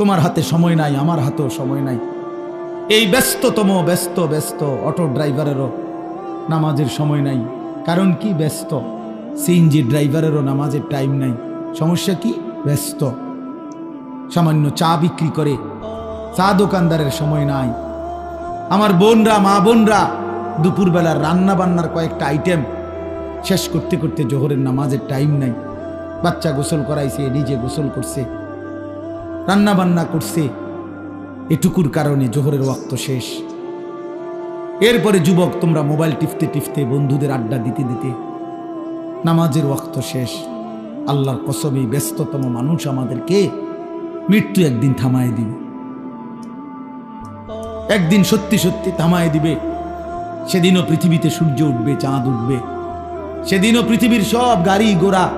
তোমার হাতে সময় নাই, আমার হাতেও সময় নাই। এই ব্যস্ততম, ব্যস্ত ব্যস্ত অটো ড্রাইভারেরও নামাজের সময় নাই। কারণ কি ব্যস্ত? সিএনজি ড্রাইভারেরও নামাজের টাইম নাই। সমস্যা কি? ব্যস্ত। সামান্য চা বিক্রি করে চা দোকানদারের সময় নাই। আমার বোনরা, মা বোনরা দুপুরবেলার রান্না বান্নার কয়েকটা আইটেম শেষ করতে করতে জোহরের নামাজের টাইম নাই। বাচ্চা গোসল করাইছে নিজে গোসল করছে। রান্না বান্না করছে। এটুকুর কারণে জোহরের ওয়াক্ত শেষ। এরপরে যুবক, তোমরা মোবাইল টিপতে টিপতে বন্ধুদের আড্ডা দিতে দিতে নামাজের ওয়াক্ত শেষ। আল্লাহর কসমে ব্যস্ততম মানুষ আমাদেরকে মৃত্যু একদিন থামায় দিবে। একদিন সত্যি সত্যি থামায় দিবে। সেদিনও পৃথিবীতে সূর্য উঠবে, চাঁদ উঠবে। সেদিনও পৃথিবীর সব গাড়ি ঘোড়া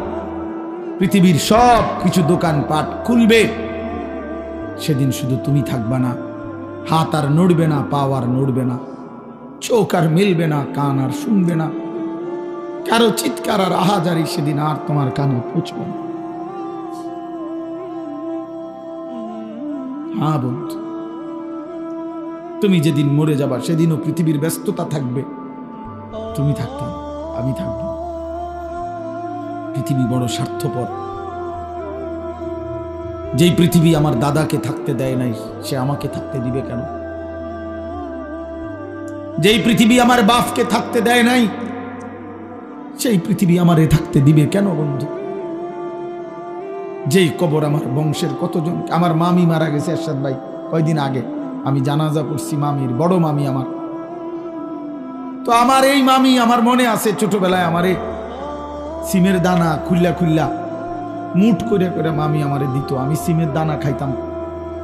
পৃথিবীর সব কিছু দোকান পাট খুলবে। সেদিন শুধু তুমি থাকবা না। হাত আর নড়বে না পা আর নড়বে না। চোখ আর মিলবে না, কান আর শুনবে না। কারও চিৎকার আর আহাজারি সেদিন আর তোমার কানে পৌঁছবে না। হ্যাঁ বন্ধু, তুমি যেদিন মরে যাবা সেদিনও পৃথিবীর ব্যস্ততা থাকবে। তুমি থাকতে আমি থাকব। পৃথিবী বড় স্বার্থপর। যেই পৃথিবী আমার দাদাকে থাকতে দেয় নাই, সে আমাকে থাকতে দিবে কেন? যেই পৃথিবী আমার বাপকে থাকতে দেয় নাই, সেই পৃথিবী আমারে থাকতে দিবে কেন বন্ধু? যেই কবর আমার বংশের কতজন আমার মামি মারা গেছে, এরশাদ ভাই, কয়দিন আগে। আমি জানাজা করছি মামির, বড় মামি আমার। তো আমার এই মামি আমার মনে আছে ছোটবেলায় আমারে সিমের দানা খুল্লা খুল্লা মুঠ করে করে মামি আমারে দিত। আমি সিমের দানা খাইতাম,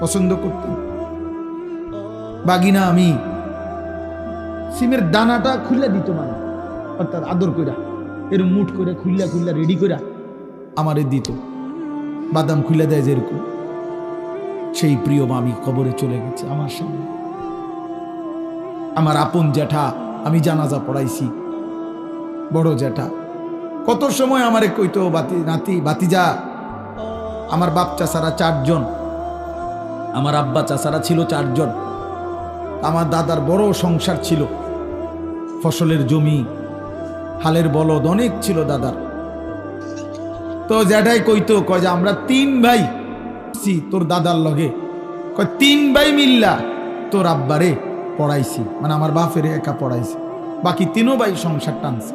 পছন্দ করতাম। বাগিনা, আমি সিমের দানাটা খুল্লা দিত মানে অর্থাৎ আদর কইরা, এর মুঠ করে খুল্লা খুল্লা রেডি কইরা আমারে দিত। বাদাম খুলে দেয় যেরকম। সেই প্রিয় মামি কবরে চলে গেছে আমার সামনে। আমার আপন জ্যাঠা, আমি জানাজা পড়াইছি। বড় জ্যাঠা, কত সময় আমারে কইতো, বাতি, নাতি বাতিজা আমার বাপ চাচারা চারজন, আমার আব্বা চাচারা ছিল চারজন, আমার দাদার বড় সংসার ছিল, ফসলের জমি, হালের বলদ অনেক ছিল দাদার। তো জ্যাঠাই কইতো, কয় যে আমরা তিন ভাই সি তোর দাদার লগে। কয়, তিন ভাই মিল্লা তোর আব্বারে পড়াইছি মানে আমার বাপের একা পড়াইছি, বাকি তিনও ভাই সংসার টানছে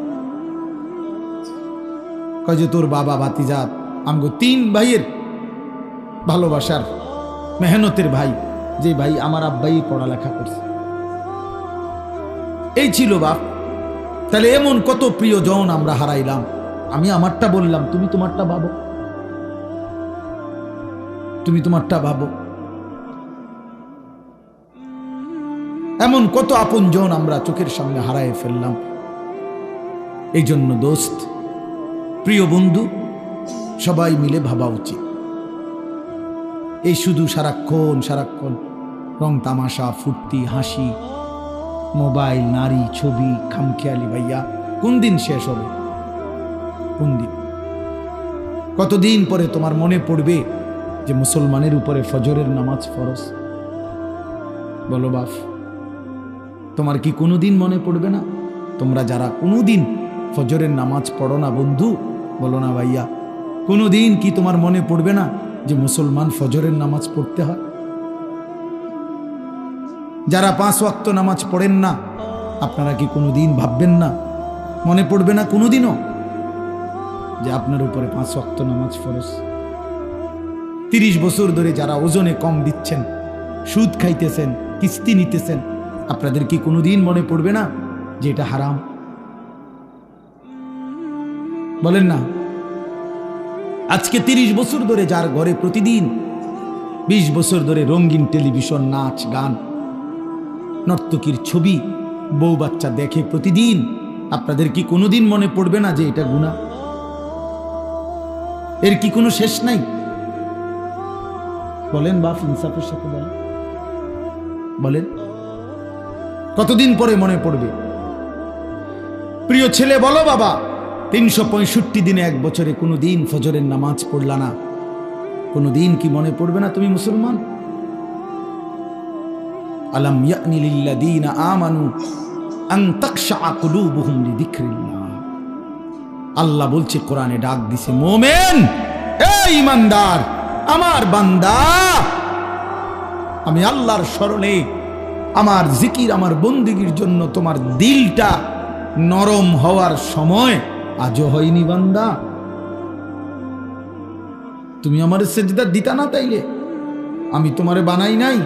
কয় যে তোর বাবা বাতিজা আমগো তিন ভাইয়ের ভালোবাসার মেহনতের ভাই, যে ভাই আমার আব্বাই পড়ালেখা করছে। এই ছিল বাপ। তাহলে এমন কত প্রিয় জন আমরা হারাইলাম। আমি আমারটা বললাম, তুমি তোমারটা ভাবো। তুমি তোমারটা ভাবো। এমন কত আপন জন আমরা চোখের সামনে হারায় ফেললাম। এই জন্য দোস্ত, প্রিয় বন্ধু, সবাই মিলে ভাবা উচিত। এই শুধু সারাক্ষণ সারাক্ষণ। রং তামাশা, ফুর্তি, হাসি, মোবাইল, নারী, ছবি, খামখেয়ালি ভাইয়া, কোন দিন শেষ হবে? কোন দিন? কতদিন পরে তোমার মনে পড়বে যে মুসলমানের উপরে ফজরের নামাজ ফরজ? বলো বাপ, তোমার কি কোনোদিন মনে পড়বে না? তোমরা যারা কোনোদিন ফজরের নামাজ পড়ো না বন্ধু, বলো না ভাইয়া, কোনোদিন কি তোমার মনে পড়বে না যে মুসলমান ফজরের নামাজ পড়তে হয়। যারা পাঁচ ওয়াক্ত নামাজ পড়েন না, আপনারা কি কোনোদিন ভাববেন না? মনে পড়বে না কোনোদিনও যে আপনার উপরে পাঁচ ওয়াক্ত নামাজ ফরজ। তিরিশ বছর ধরে যারা ওজনে কম দিচ্ছেন, সুদ খাইতেছেন, কিস্তি নিতেছেন, আপনাদের কি কোনোদিন মনে পড়বে না যে এটা হারাম? বলেন না। আজকে তিরিশ বছর ধরে যার ঘরে প্রতিদিন বিশ বছর ধরে রঙিন টেলিভিশন, নাচ, গান, নর্তকীর ছবি, বউ বাচ্চা দেখে প্রতিদিন, আপনাদের কি কোনোদিন মনে পড়বে না যে এটা গুণা এর কি কোনো শেষ নাই? বলেন বাপ ইনসাফের সাথে বলেন। বলেন, কতদিন পরে মনে পড়বে? প্রিয় ছেলে, বলো বাবা তিনশো পঁয়ষট্টি দিনে এক বছরে কোনো দিন ফজরের নামাজ পড়লা না। কোনো দিন কি মনে পড়বে না তুমি মুসলমান? আলম ইয়ানি আমানু আন তাকশা কুলুবুহুম লিযিকরিল্লাহ। আল্লাহ বলছে, কোরআনে ডাক দিছে, মোমেন এ ইমানদার, আমার বান্দা, আমি আল্লাহর স্মরণে আমার জিকির, আমার বন্দিগির জন্য তোমার দিলটা নরম হওয়ার সময় আজও হয়নি বান্দা। তুমি আমার সেজদা দিতা না তাইলে? আমি তোমারে বানাই নাই।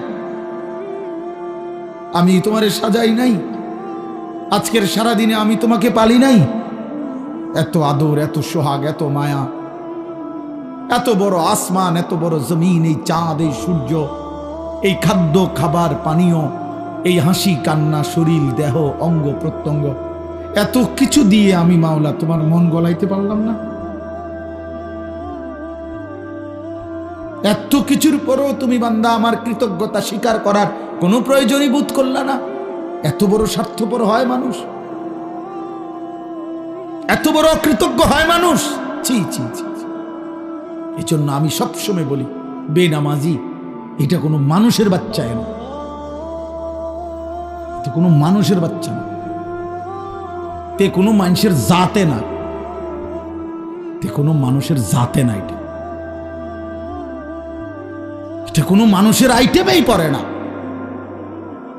আমি তোমারে সাজাই নাই। আজকের সারাদিনে আমি তোমাকে পালি নাই। এত আদর, এত সোহাগ, এত মায়া, এত বড় আসমান, এত বড় জমিন, এই চাঁদ, এই সূর্য, এই খাদ্য, খাবার, পানীয়, এই হাসি, কান্না, শরীর, দেহ, অঙ্গ, প্রত্যঙ্গ এত কিছু দিয়ে আমি মাওলা তোমার মন গলাইতে পারলাম না। এত কিছুর পরও তুমি বান্দা আমার কৃতজ্ঞতা স্বীকার করার কোনো প্রয়োজনই বোধ করলা না। এত বড় স্বার্থপর হয় মানুষ। এত বড় অকৃতজ্ঞ হয় মানুষ। ছি ছি ছি ছি। এই জন্য আমি সবসময় বলি, বেনামাজি, এটা কোনো মানুষের বাচ্চা না এটা কোনো মানুষের বাচ্চা না তে কোনো মানুষের জাতে না। তে কোনো মানুষের জাতে না এটা। এটা কোনো মানুষের আইটেমেই পড়ে না।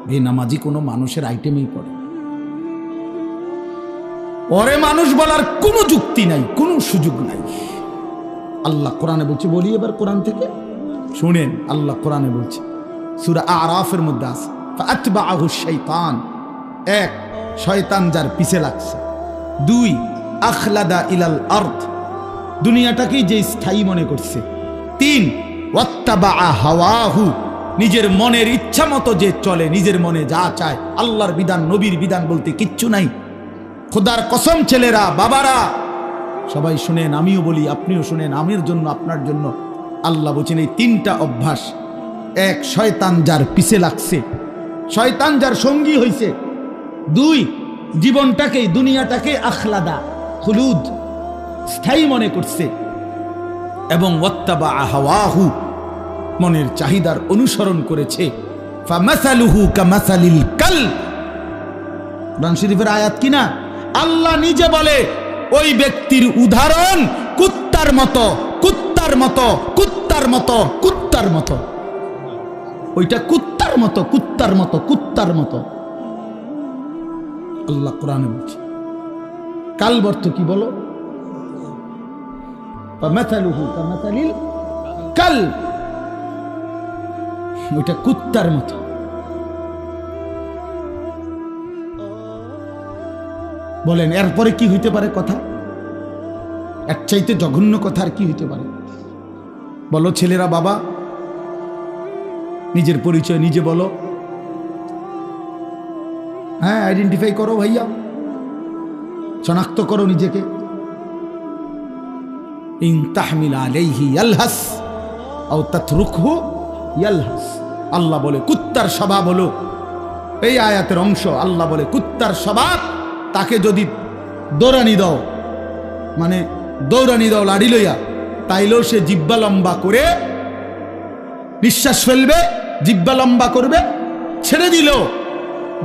বেনামাজি কোনো মানুষের আইটেমেই পড়ে। ওরে মানুষ বলার কোনো যুক্তি নাই, কোনো সুযোগ নাই। আল্লাহ কোরআনে বলছে, বলি এবার কোরআন থেকে। শুনেন, আল্লাহ কোরআনে বলছে, সুরা আরাফের মধ্যে আছে ফাতবাহু শাইতান এক শয়তান যার পিছে লাগছে। দুই, আখলাদা ইলাল আর্থ দুনিয়াটাকেই যে স্থায়ী মনে করছে। তিন ওয়াত্তাবা হাওয়াহু। নিজের মনের ইচ্ছা মতো যে চলে, নিজের মনে যা চায়, আল্লাহর বিধান, নবীর বিধান বলতে কিচ্ছু নাই। খোদার কসম, ছেলেরা, বাবারা! সবাই শুনেন, আমিও বলি, আপনিও শুনেন, আমির জন্য, আপনার জন্য। আল্লাহ বলছেন, এই তিনটা অভ্যাস। এক, শয়তান যার পিছে লাগছে। শয়তান যার সঙ্গী হইছে। দুই জীবনটাকে দুনিয়াটাকে আখলাদা হলুদ স্থায়ী মনে করছে। এবং ওয়াত্তাবা হাওয়াহু, মনের চাহিদার অনুসরণ করেছে। শরীফের আয়াত কিনা আল্লাহ নিজে বলে, ওই ব্যক্তির উদাহরণ কুত্তার মতো কুত্তার মতো কুত্তার মতো কুত্তার মতো। ওইটা কুত্তার মতো কুত্তার মতো কুত্তার মতো। আল্লাহ কোরআনে বলছে। কাল বর্ত কি বলো? কাল। ওইটা কুত্তার মতো। বলেন, এরপরে কি হইতে পারে কথা? এক চাইতে জঘন্য কথা আর কি হইতে পারে? বলো, ছেলেরা, বাবা, নিজের পরিচয় নিজে বলো। হ্যাঁ আইডেন্টিফাই করো ভাইয়া। শনাক্ত করো নিজেকে। ইন আও আল্লাহ বলে, কুত্তার স্বভাব হলো, এই আয়াতের অংশ, আল্লাহ বলে, কুত্তার স্বভাব, তাকে যদি দৌড়ানি দাও মানে দৌড়ানি দাও লাড়ি লইয়া, তাইলেও সে জিব্বা লম্বা করে নিঃশ্বাস ফেলবে, জিব্বা লম্বা করবে, ছেড়ে দিল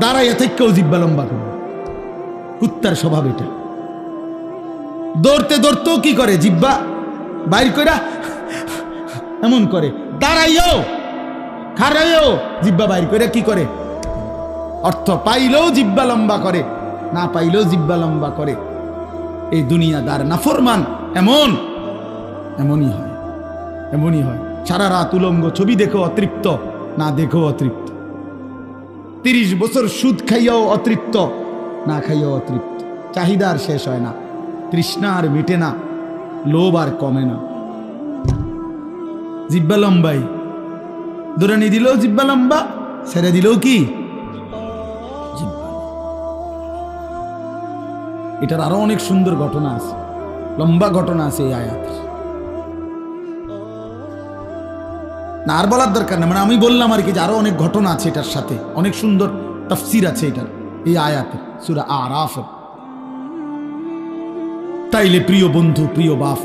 দাঁড়াইয়া থেকেও জিব্বা লম্বা করবে কুত্তার স্বভাব এটা। দৌড়তে দৌড়তেও কি করে জিব্বা? বাইর কইরা এমন করে। দাঁড়াইও খারাইও জিব্বা বাইর করে কি করে? অর্থ পাইলেও জিব্বা লম্বা করে, না পাইলেও জিব্বা লম্বা করে। এই দুনিয়া দুনিয়াদার নাফরমান এমন, এমনই হয় এমনই হয়। সারা রাত উলঙ্গ ছবি দেখো অতৃপ্ত, না দেখো অতৃপ্ত। তিরিশ বছর সুদ খাইয়াও অতৃপ্ত, না খাইয়াও অতৃপ্ত। চাহিদা আর শেষ হয় না, তৃষ্ণা আর মিটে না, লোভ আর কমে না। জিব্বা লম্বাই। দৌড়ানি দিলেও জিব্বা লম্বা, ছেড়ে দিলেও কি? এটার আরও অনেক সুন্দর ঘটনা আছে, লম্বা ঘটনা আছে এই আয়াতের। না আর বলার দরকার না মানে আমি বললাম আর কি যে আরও অনেক ঘটনা আছে এটার সাথে। অনেক সুন্দর তফসির আছে এটার, এই আয়াতের, সুরা আরাফ। তাইলে প্রিয় বন্ধু, প্রিয় বাপ,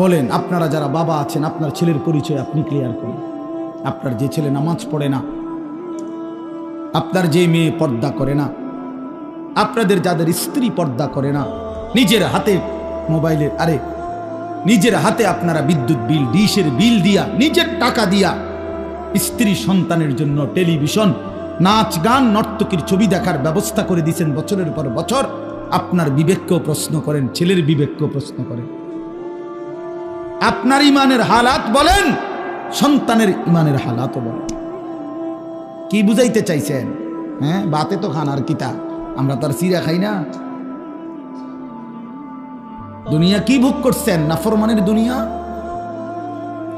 বলেন, আপনারা যারা বাবা আছেন, আপনার ছেলের পরিচয় আপনি ক্লিয়ার করুন। আপনার যে ছেলে নামাজ পড়ে না, আপনার যে মেয়ে পর্দা করে না, আপনাদের যাদের স্ত্রী পর্দা করে না, নিজের হাতে মোবাইলের, আরে নিজের হাতে আপনারা বিদ্যুৎ বিল, ডিশের বিল দিয়া, নিজের টাকা দিয়া স্ত্রী সন্তানের জন্য টেলিভিশন, নাচ গান, নর্তকীর ছবি দেখার ব্যবস্থা করে দিয়েছেন বছরের পর বছর। আপনার বিবেককেও প্রশ্ন করেন, ছেলের বিবেককেও প্রশ্ন করেন। আপনার ইমানের হালাত বলেন, সন্তানের ইমানের হালাতও বলেন। কি বুঝাইতে চাইছেন? হ্যাঁ বাতে তো খান আর কিতা। আমরা তো আর সিরা খাই না। দুনিয়া কি ভোগ করছেন? নাফরমানের দুনিয়া?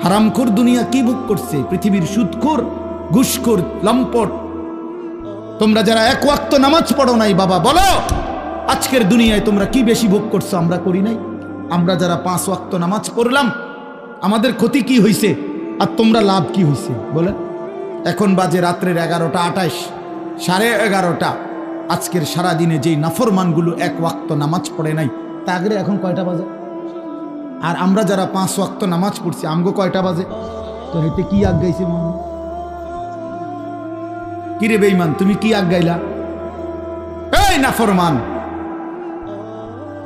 হারামখোর দুনিয়া কি ভোগ করছে? পৃথিবীর সুদখোর, ঘুষখোর, লম্পট। তোমরা যারা এক ওয়াক্ত নামাজ পড়ো নাই, বাবা, বলো, আজকের দুনিয়ায় তোমরা কি বেশি ভোগ করছ? আমরা করি নাই। আমরা যারা পাঁচ ওয়াক্ত নামাজ পড়লাম, আমাদের ক্ষতি কি হয়েছে আর তোমরা লাভ কি হয়েছে বলেন। এখন বাজে রাত্রের এগারোটা আঠাশ, সাড়ে এগারোটা। আজকের সারা দিনে যেই নাফরমানগুলো এক ওয়াক্ত নামাজ পড়ে নাই তা আগে এখন কয়টা বাজে? আর আমরা যারা পাঁচ ওয়াক্ত নামাজ পড়ছি, আমগো কয়টা বাজে? তো হেতে কি আগ গাইছে মোহাম্মদ কিরে বেইমান তুমি কি আগ গাইলা? এই নাফরমান!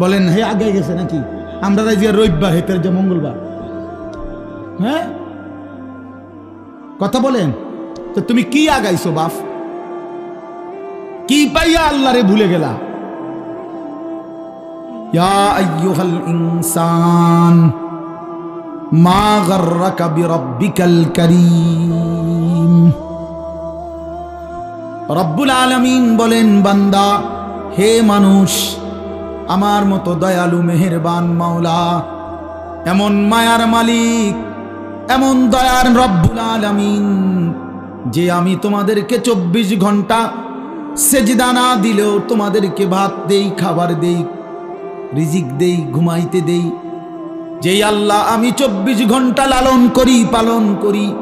বলেন, হে আগে গেছে নাকি? আমরা রাজি রবিবার হেতের যে মঙ্গলবার। হ্যাঁ? কথা বলেন, তো তুমি কি আগাইছো বাপ? কি পাইয়া আল্লাহরে ভুলে গেলা? ইনসান রব্বুল আলামিন বলেন, বান্দা, হে মানুষ, আমার মতো দয়ালু, মেহেরবান মাওলা, এমন মায়ার মালিক, এমন দয়ার রব্বুল আলামিন, যে আমি তোমাদেরকে চব্বিশ ঘণ্টা সেজদা না দিলেও তোমাদেরকে ভাত দেই, খাবার দেই রিজিক দেই, ঘুমাইতে দেই। যেই আল্লাহ আমি চব্বিশ ঘণ্টা লালন করি, পালন করি,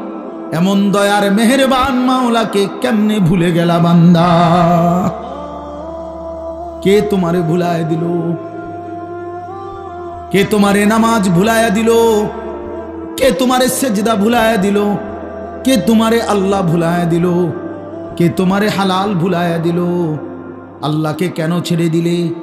এমন দয়ার মেহেরবান মাওলাকে কেমনে ভুলে গেলা বান্দা? কে তোমারে ভুলায় দিল? কে তোমারে নামাজ ভুলায়া দিল? কে তোমারে সেজদা ভুলায়া দিল? কে তোমারে আল্লাহ ভুলায়া দিল? কে তোমারে হালাল ভুলায়া দিল? আল্লাহকে কেন ছেড়ে দিলে?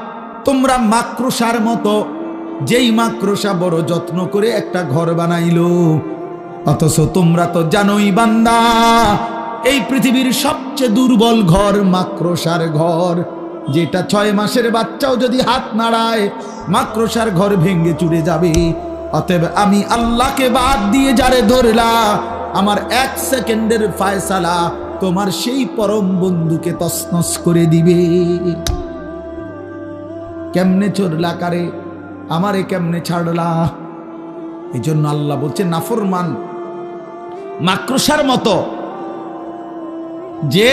তোমরা মাকড়সার মতো, যেই মাকড়সা বড় যত্ন করে একটা ঘর বানাইল। অথচ তোমরা তো জানোই বান্দা, এই পৃথিবীর সবচেয়ে দুর্বল ঘর মাকড়সার ঘর। যেটা ছয় মাসের বাচ্চাও যদি হাত নাড়ায়, মাকড়সার ঘর ভেঙ্গে চুরে যাবে। অতএব আমি আল্লাহকে বাদ দিয়ে যারে ধরলা, আমার এক সেকেন্ডের ফায়সালা তোমার সেই পরম বন্ধুকে তসনস করে দিবে। কেমনে চোরলা কারে? আমারে কেমনে ছাড়লা? এই জন্য আল্লাহ বলছে, নাফরমান, মাকড়সার মতো। যে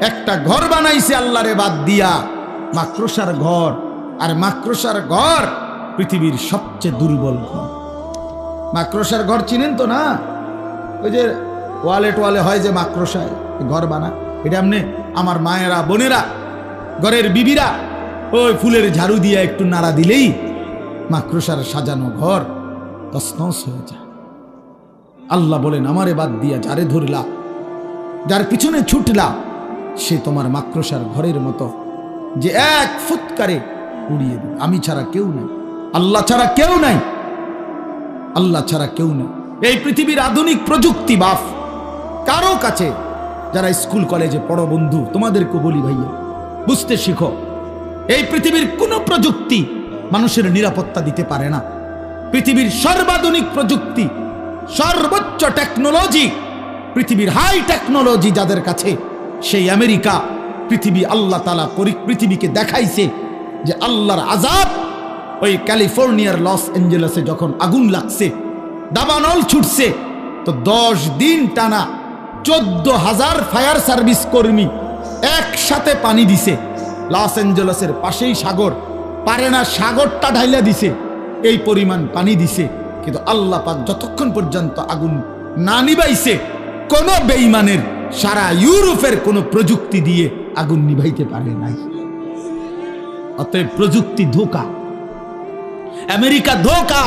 একটা ঘর বানাইছে আল্লাহরে বাদ দিয়া, মাকড়সার ঘর, আর মাকড়সার ঘর পৃথিবীর সবচেয়ে দুর্বল ঘর। মাকড়সার ঘর চিনেন তো না? ওই যে ওয়ালে টোয়ালে হয় যে মাকড়সায়, ঘর বানা। এটা এমনি আমার মায়েরা, বোনেরা, ঘরের বিবিরা ওই ফুলের ঝাড়ু দিয়ে একটু নাড়া দিলেই মাকড়সার সাজানো ঘর তসনস হয়ে যায়। আল্লাহ বলেন, আমারে বাদ দিয়া যারে ধরলা, যার পিছনে ছুটলা, সে তোমার মাকড়সার ঘরের মতো যে এক ফুৎকারে উড়িয়ে দেবে। আমি ছাড়া কেউ নাই, আল্লাহ ছাড়া কেউ নাই, আল্লাহ ছাড়া কেউ নেই। এই পৃথিবীর আধুনিক প্রযুক্তি বাফ, কারও কাছে যারা স্কুল, কলেজে পড়ো বন্ধু তোমাদেরকে বলি ভাইয়া, বুঝতে শিখো। এই পৃথিবীর কোনো প্রযুক্তি মানুষের নিরাপত্তা দিতে পারে না। পৃথিবীর সর্বাধুনিক প্রযুক্তি, সর্বোচ্চ টেকনোলজি, পৃথিবীর হাই টেকনোলজি যাদের কাছে, সেই আমেরিকা পৃথিবী আল্লাহ তালা পৃথিবীকে দেখাইছে যে আল্লাহর আজাদ ওই ক্যালিফোর্নিয়ার লস অ্যাঞ্জেলেসে যখন আগুন লাগছে, দাবানল ছুটছে, তো দশ দিন টানা চোদ্দ হাজার ফায়ার সার্ভিস কর্মী একসাথে পানি দিছে। লস অ্যাঞ্জেলসের পাশেই সাগর। পারে না সাগরটা ঢাইলা দিছে, এই পরিমাণ পানি দিছে। কিন্তু আল্লাহ পাক যতক্ষণ পর্যন্ত আগুন না নিবাইছে কোন বেইমানের সারা ইউরোপের কোনো প্রযুক্তি দিয়ে আগুন নিভাইতে পারে নাই। অতএব প্রযুক্তি ধোকা, আমেরিকা ধোকা,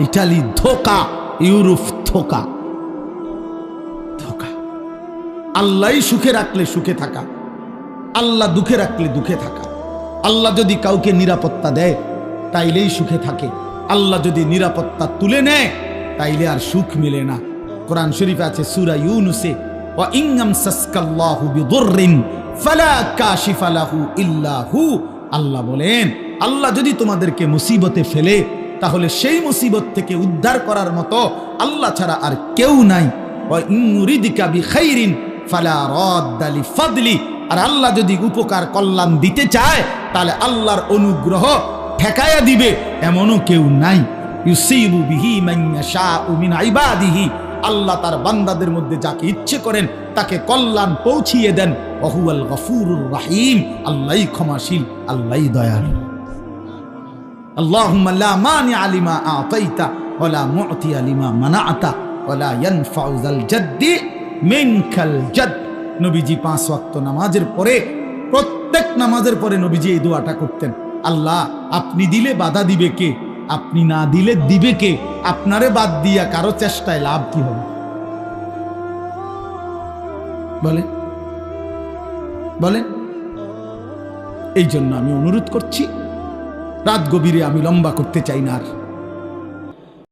ইটালি ধোকা, ইউরোপ ধোকা। ধোকা। আল্লাহ সুখে রাখলে সুখে থাকা। আল্লাহ দুঃখে রাখলে দুঃখে থাকা। আল্লাহ যদি কাউকে নিরাপত্তা দেয়, তাইলেই সুখে থাকে। আল্লাহ যদি নিরাপত্তা তুলে নেয়, তাইলে আর সুখ মিলে না। কোরআন শরীফে আছে সূরা ইউনুসে আল্লাহ বলেন, আল্লাহ যদি তোমাদেরকে মুসিবতে ফেলে, তাহলে সেই মুসিবত থেকে উদ্ধার করার মতো আল্লাহ ছাড়া আর কেউ নাই। ফালা রাদ্দা লিফাদলি আর আল্লাহ যদি উপকার কল্যাণ দিতে চায় তাহলে আল্লাহর অনুগ্রহ ঠেকায়া দিবে এমনও কেউ নাই ইউসিবু বিহি মান ইয়াশাউ মিন ইবাদিহি আল্লাহ তার বান্দাদের মধ্যে যাকে ইচ্ছে করেন তাকে কল্যাণ পৌঁছিয়ে দেন ওহুয়াল গফুরুর রাহিম আল্লাহই ক্ষমাশীল আল্লাহই দয়ালু اللهم لا مانع لما أعطيت ولا معطي لما منعت ولا ينفع ذا الجد منك الجد নবীজি পাঁচ ওয়াক্ত নামাজের পরে, প্রত্যেক নামাজের পরে নবীজি এই দোয়াটা করতেন। আল্লাহ, আপনি দিলে বাধা দিবে কে? আপনি না দিলে দিবে কে? আপনারে বাদ দিয়া কারও চেষ্টায় লাভ কি হবে? বলে বলেন। এই জন্য আমি অনুরোধ করছি, রাত গভীরে আমি লম্বা করতে চাই না আর।